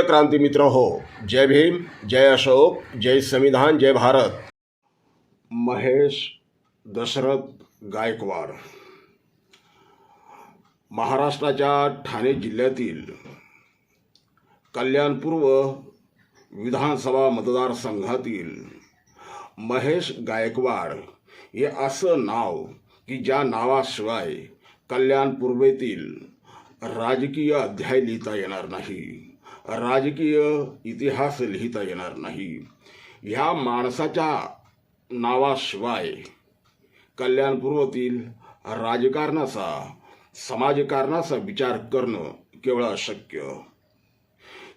प्रिय क्रांती मित्र हो जय भीम जय अशोक जय संविधान जय भारत. महेश दशरथ गायकवाड. महाराष्ट्राच्या ठाणे जिल्ह्यातील कल्याणपूर्व विधानसभा मतदारसंघातील महेश गायकवाड हे असं नाव की ज्या नावाशिवाय कल्याण पूर्वेतील राजकीय अध्याय लिहिता येणार नाही. राजकीय इतिहास लिहिता येणार नाही. ह्या माणसाच्या नावाशिवाय कल्याणपूर्वतील राजकारणाचा समाजकारणाचा विचार करणं केवळ अशक्य.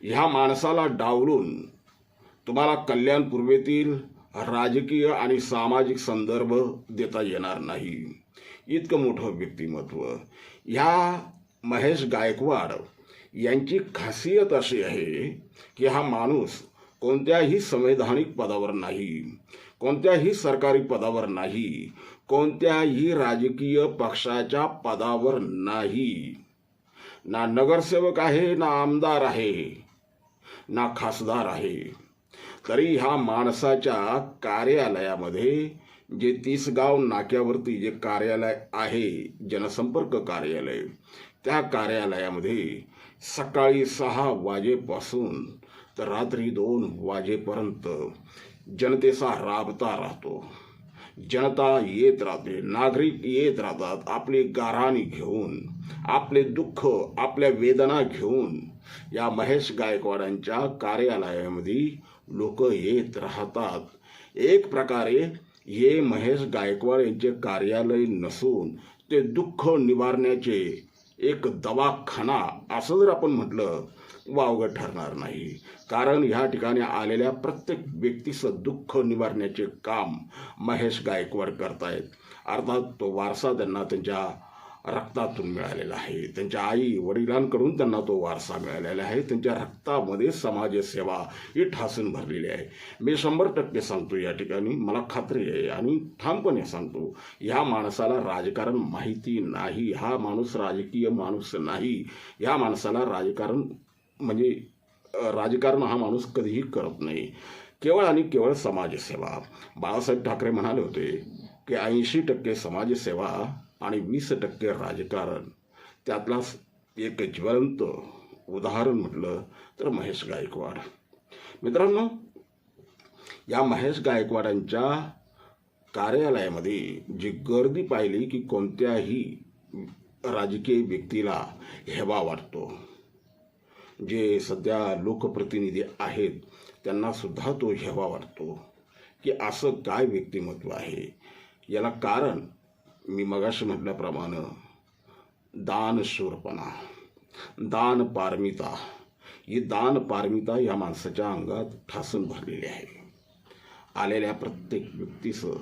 ह्या माणसाला डावलून तुम्हाला कल्याण पूर्वेतील राजकीय आणि सामाजिक संदर्भ देता येणार नाही. इतकं मोठं व्यक्तिमत्व. ह्या महेश गायकवाड यांची खासियत अशी आहे की हा माणूस कोणत्याही संवैधानिक पदावर नाही कोणत्याही सरकारी पदावर नाही कोणत्याही राजकीय पक्षाच्या पदावर नाही. ना नगरसेवक आहे ना आमदार आहे ना खासदार आहे. तरी ह्या माणसाच्या कार्यालयामध्ये जे तीसगाव नाक्यावरती जे कार्यालय आहे जनसंपर्क कार्यालय त्या कार्यालयामध्ये सकाळी सहा वाजेपासून तर रात्री दोन वाजेपर्यंत जनतेचा राबता राहतो. जनता येत राहते नागरिक येत राहतात आपली गाराणी घेऊन आपले दुःख आपल्या वेदना घेऊन या महेश गायकवाडांच्या कार्यालयामध्ये लोक येत राहतात. एक प्रकारे हे महेश गायकवाड यांचे कार्यालय नसून ते दुःख निवारण्याचे एक दवाखाना असं जर आपण म्हटलं वावगं ठरणार नाही. कारण ह्या ठिकाणी आलेल्या प्रत्येक व्यक्तीचं दुःख निवारण्याचे काम महेश गायकवाड करतायत. अर्थात तो वारसा त्यांना त्यांच्या रक्तातून मिळालेला आहे. त्यांच्या आई वडिलांकडून त्यांना तो वारसा मिळालेला आहे. त्यांच्या रक्तामध्ये समाजसेवा ही ठासून भरलेली आहे. मी शंभर टक्के सांगतो या ठिकाणी मला खात्री आहे आणि ठामपणे सांगतो ह्या माणसाला राजकारण माहिती नाही. हा माणूस राजकीय माणूस नाही. ह्या माणसाला राजकारण म्हणजे राजकारण हा माणूस कधीही करत नाही. केवळ आणि केवळ समाजसेवा. बाळासाहेब ठाकरे म्हणाले होते की ऐंशी टक्के समाजसेवा आणि वीस टक्के राजकारण. त्यातलाच एक ज्वलंत उदाहरण म्हटलं तर महेश गायकवाड. मित्रांनो या महेश गायकवाडांच्या कार्यालयामध्ये जी गर्दी पाहिली की कोणत्याही राजकीय व्यक्तीला हेवा वाटतो. जे सध्या लोकप्रतिनिधी आहेत त्यांना सुद्धा तो हेवा वाटतो की असं काय व्यक्तिमत्व आहे? याला कारण मी मगाशी म्हटल्याप्रमाणे दानशूरपणा दान पारमिता ही दान पारमिता या माणसाच्या अंगात ठासून भरलेली आहे. आलेल्या प्रत्येक व्यक्तीचं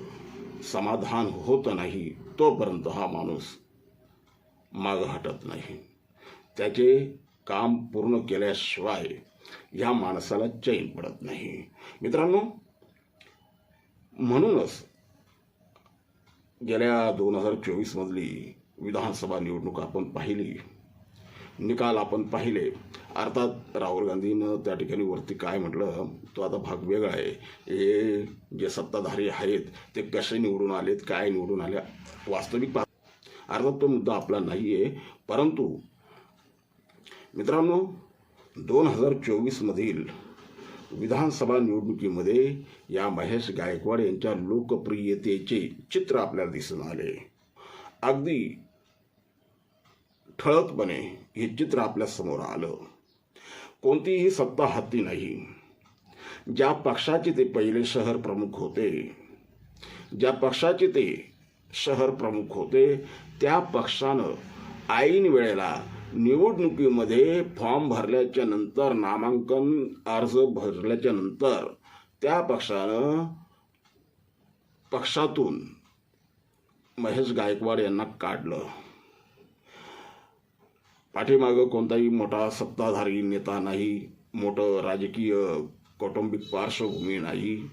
समाधान होत नाही तोपर्यंत हा माणूस मागं हटत नाही. त्याचे काम पूर्ण केल्याशिवाय ह्या माणसाला चैन पडत नाही. मित्रांनो म्हणूनच गेल्या दोन हजार चोवीसमधली विधानसभा निवडणूक आपण पाहिली. निकाल आपण पाहिले. अर्थात राहुल गांधीनं त्या ठिकाणी वरती काय म्हटलं तो आता भाग वेगळा आहे. हे जे सत्ताधारी आहेत ते कसे निवडून आलेत काय निवडून आले वास्तविक पा अर्थात तो मुद्दा आपला नाही आहे परंतु मित्रांनो दोन हजार चोवीसमधील विधानसभा निवडणुकीमध्ये या महेश गायकवाड यांच्या लोकप्रियतेचे चित्र आपल्याला दिसून आले. अगदी ठळकपणे हे चित्र आपल्यासमोर आलं. कोणतीही सत्ता हाती नाही. ज्या पक्षाचे ते पहिले शहर प्रमुख होते ज्या पक्षाचे ते शहर प्रमुख होते त्या पक्षानं ऐन वेळेला निवडणुकीमध्ये फॉर्म भरल्याच्या नंतर नामांकन अर्ज भरल्याच्या नंतर त्या पक्षानं पक्षातून महेश गायकवाड यांना काढलं. पाठीमागं कोणताही मोठा सत्ताधारी नेता नाही मोठं राजकीय कौटुंबिक पार्श्वभूमी नाही.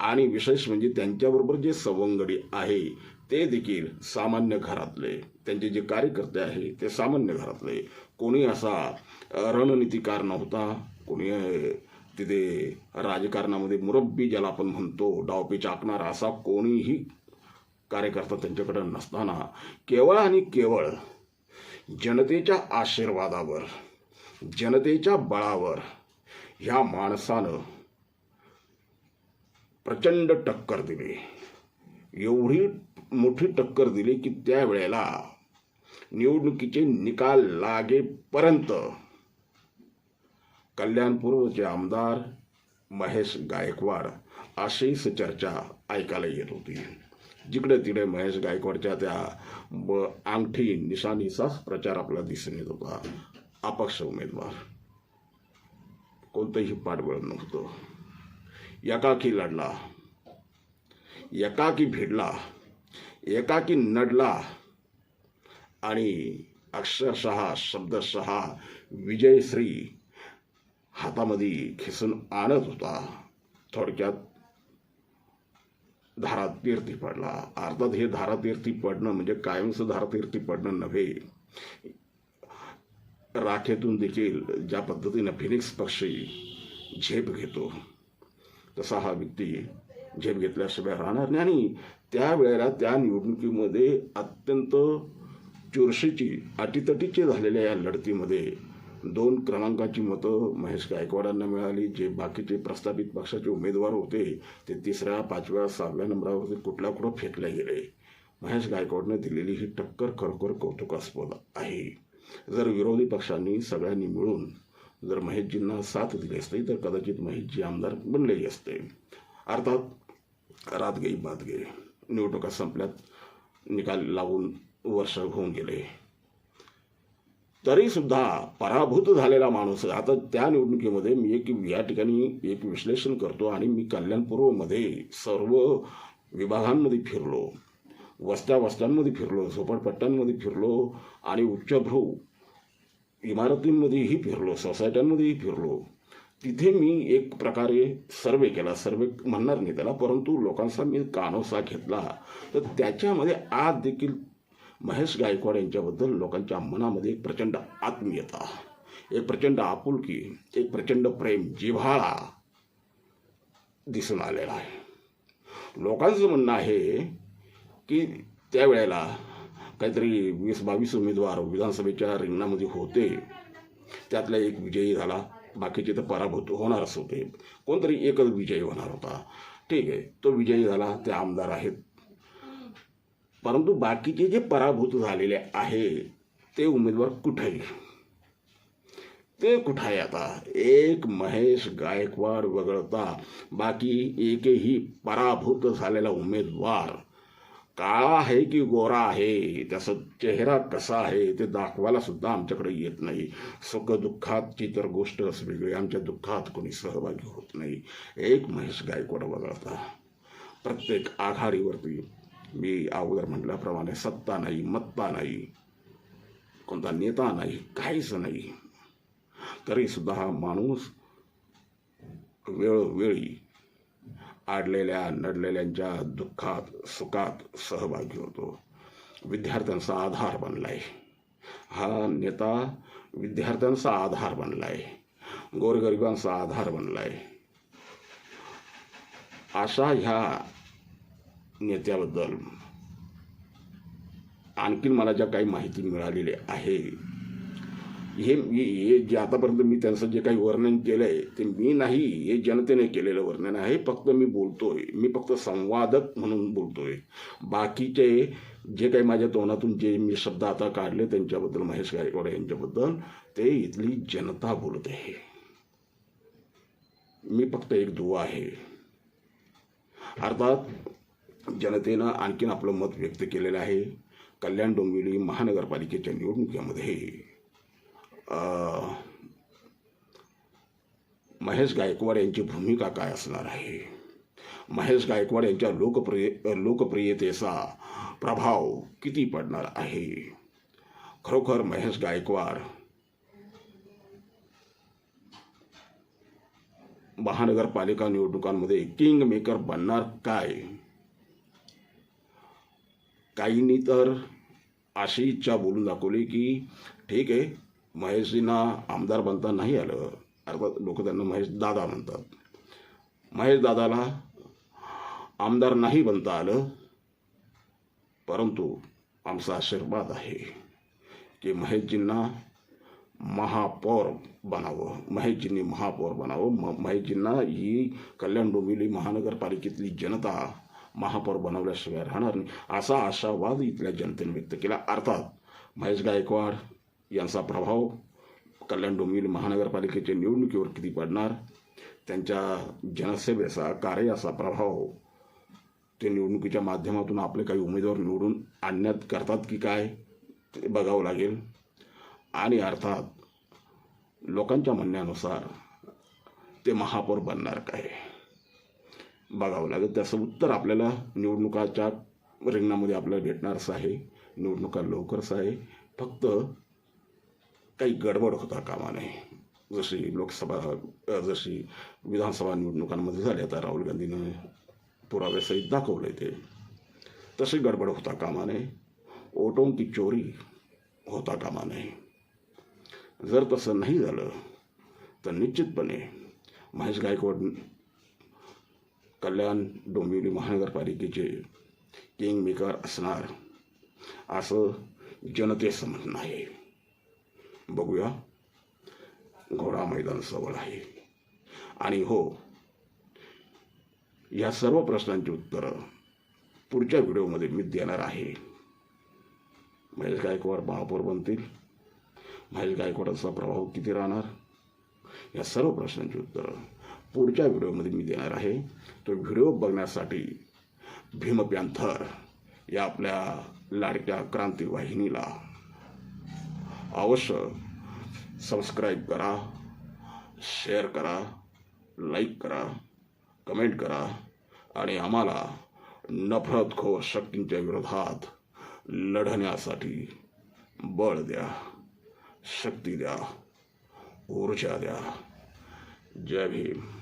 आणि विशेष म्हणजे त्यांच्याबरोबर जे सवंगडी आहे ते देखील सामान्य घरातले त्यांचे जे कार्यकर्ते आहे ते सामान्य घरातले. कोणी असा रणनीतीकार रणनीतिकार नव्हता कोणी तिथे राजकारणामध्ये मुरब्बी ज्याला आपण म्हणतो डावपेच आखणारा असा कोणीही कार्यकर्ता त्यांच्याकडे नसताना केवळ आणि केवळ जनतेच्या आशीर्वादावर जनतेच्या बळावर ह्या माणसानं प्रचंड टक्कर दिली. एवढी मोठी टक्कर दिली की त्यावेळेला निवडणुकीचे निकाल लागेपर्यंत कल्याणपूर्वचे आमदार महेश गायकवाड अशीच चर्चा ऐकायला येत होती. जिकडे तिकडे महेश गायकवाडच्या त्या ब अंगठी निशाणीचाच प्रचार आपल्याला दिसून येत होता. अपक्ष उमेदवार. कोणतंही पाठबळ नव्हतं. एकाकी लढला. एकाकी भिडला एकाकी नडला आणि अक्षरशः शब्दशः विजयश्री हातामध्ये खिसून आणत होता. थोडक्यात धारातीर्थी पडला. अर्थात हे धारातीर्थी पडणं म्हणजे कायमचं धारातीर्थी पडणं नव्हे. राखेतून देखील ज्या पद्धतीनं फिनिक्स पक्षी झेप घेतो तसा हा व्यक्ती झेप घेतल्याशिवाय राहणार नाही. आणि त्यावेळेला त्या निवडणुकीमध्ये अत्यंत चुरशीची अटीतटीची झालेल्या या लढतीमध्ये दोन क्रमांकाची मतं महेश गायकवाडांना मिळाली. जे बाकीचे प्रस्थापित पक्षाचे उमेदवार होते ते तिसऱ्या पाचव्या सहाव्या नंबरावरती कुठला कुठं फेकले गेले. महेश गायकवाडने दिलेली ही टक्कर खरोखर कौतुकास्पद आहे. जर विरोधी पक्षांनी सगळ्यांनी मिळून जर महेशजींना साथ दिली असती तर कदाचित महेशजी आमदार बनलेही असते. अर्थात रात गेई बात गे निवडणुका संपल्यात निकाल लावून वर्ष होऊन गेले. तरी सुद्धा पराभूत झालेला माणूस आता त्या निवडणुकीमध्ये मी एक या ठिकाणी एक विश्लेषण करतो आणि मी कल्याणपूर्वमध्ये सर्व विभागांमध्ये फिरलो. वस्त्या वस्त्यांमध्ये फिरलो झोपडपट्ट्यांमध्ये फिरलो आणि उच्चभ्रू इमारतींमध्येही फिरलो सोसायट्यांमध्येही फिरलो. तिथे मी एक प्रकारे सर्वे केला. सर्वे म्हणणार नाही त्याला परंतु लोकांचा मी कानोसा घेतला. तर त्याच्यामध्ये आज देखील महेश गायकवाड यांच्याबद्दल लोकांच्या मनामध्ये एक प्रचंड आत्मीयता एक प्रचंड आपुलकी एक प्रचंड प्रेम जिव्हाळा दिसून आलेला आहे. लोकांचं म्हणणं आहे की त्यावेळेला काहीतरी वीस बावीस उमेदवार विधानसभेच्या रिंगणामध्ये होते. त्यातला एक विजयी झाला. बाकीचे तर पराभूत होणारच होते. कोणतरी एकच विजयी होणार होता. ठीक आहे तो विजयी झाला ते आमदार आहेत. परंतु बाकीचे जे पराभूत झालेले आहे ते उमेदवार कुठे ते कुठं आहे आता? एक महेश गायकवाड वगळता बाकी एकही पराभूत झालेला उमेदवार काळा आहे की गोरा आहे त्याचा चेहरा कसा आहे ते दाखवायला सुद्धा आमच्याकडे येत नाही. सुख दुःखातची तर गोष्टच वेगळी. आमच्या दुःखात कोणी सहभागी होत नाही. एक महेश गायकवाड वगळता प्रत्येक आघाडीवरती मी अगोदर म्हटल्याप्रमाणे सत्ता नाही मत्ता नाही कोणता नेता नाही काहीच नाही. तरी सुद्धा हा माणूस वेळोवेळी आडलेल्या नडलेल्यांच्या दुःखात सुखात सहभागी होतो. विद्यार्थ्यांचा आधार बनलाय. हा नेता विद्यार्थ्यांचा आधार बनलाय. गोरगरिबांचा आधार बनलाय. अशा ह्या नेत्याबद्दल आणखीन मला ज्या काही माहिती मिळालेली आहे हे मी हे जे आतापर्यंत मी त्यांचं जे काही वर्णन केलं आहे ते मी नाही हे जनतेने केलेलं वर्णन आहे. फक्त मी बोलतोय. मी फक्त संवादक म्हणून बोलतोय. बाकीचे जे काही माझ्या तोंडातून जे मी शब्द आता काढले त्यांच्याबद्दल महेश गायकवाड यांच्याबद्दल ते इथली जनता बोलत आहे. मी फक्त एक दुवा आहे. अर्थात जनतेनं आणखीन आपलं मत व्यक्त केलेलं आहे. कल्याण डोंबिवली महानगरपालिकेच्या निवडणुकीमध्ये. महेश गायकवाड यांची भूमिका काय असणार आहे? महेश गायकवाड यांच्या लोकप्रिय लोकप्रियतेचा प्रभाव किती पडणार आहे? खरोखर महेश गायकवाड महानगरपालिका निवडणुकांमध्ये किंग मेकर बनणार काय? काहींनी तर अशी इच्छा बोलून दाखवली की ठीक आहे महेशजींना आमदार बनता नाही आलं अर्थात लोक त्यांना महेश दादा म्हणतात. महेश दादाला आमदार नाही बनता आलं परंतु आमचा आशीर्वाद आहे की महेशजींना महापौर बनावं महेशजींनी महापौर बनावं. म महेशजींना ही कल्याण डोंबिवली महानगरपालिकेतली जनता महापौर बनवल्याशिवाय राहणार नाही असा आशावाद इथल्या जनतेने व्यक्त केला. अर्थात महेश गायकवाड यांचा प्रभाव कल्याण डोंबिवली महानगरपालिकेच्या निवडणुकीवर किती पडणार? त्यांच्या जनसेवेचा कार्याचा प्रभाव ते निवडणुकीच्या माध्यमातून आपले काही उमेदवार निवडून आणण्यात करतात की काय ते बघावं लागेल. आणि अर्थात लोकांच्या म्हणण्यानुसार ते महापौर बनणार काय? बघावं लागेल. त्याचं उत्तर आपल्याला निवडणुकाच्या रिंगणामध्ये आपल्याला भेटणारच आहे. निवडणुका लवकरच आहे. फक्त काही गडबड होता कामा नये जशी लोकसभा जशी विधानसभा निवडणुकांमध्ये झाल्या आता राहुल गांधीनं पुराव्यासहित दाखवले ते. तशी गडबड होता कामा नये ओटों की चोरी होता कामा नये जर तसं नाही झालं तर निश्चितपणे महेश गायकवाड कल्याण डोंबिवली महानगरपालिकेचे किंग मेकर असणार असं जनतेचं म्हणणं आहे बघूया. घोडा मैदान जवळ आहे. आणि हो या सर्व प्रश्नांची उत्तरं पुढच्या व्हिडिओमध्ये मी देणार आहे. महेश गायकवाड महापौर बनतील. महेश गायकवाडाचा प्रभाव किती राहणार? या सर्व प्रश्नांची उत्तरं पुढच्या व्हिडिओमध्ये मी देणार आहे. तो व्हिडिओ बघण्यासाठी भीम पॅन्थर या आपल्या लाडक्या क्रांती वाहिनीला अवश्य सबस्क्राईब करा शेअर करा लाईक करा कमेंट करा, आणि आम्हाला नफरतखोर शक्तींच्या विरोधात लढण्यासाठी बळ द्या, शक्ती द्या, ऊर्जा द्या. जय भीम.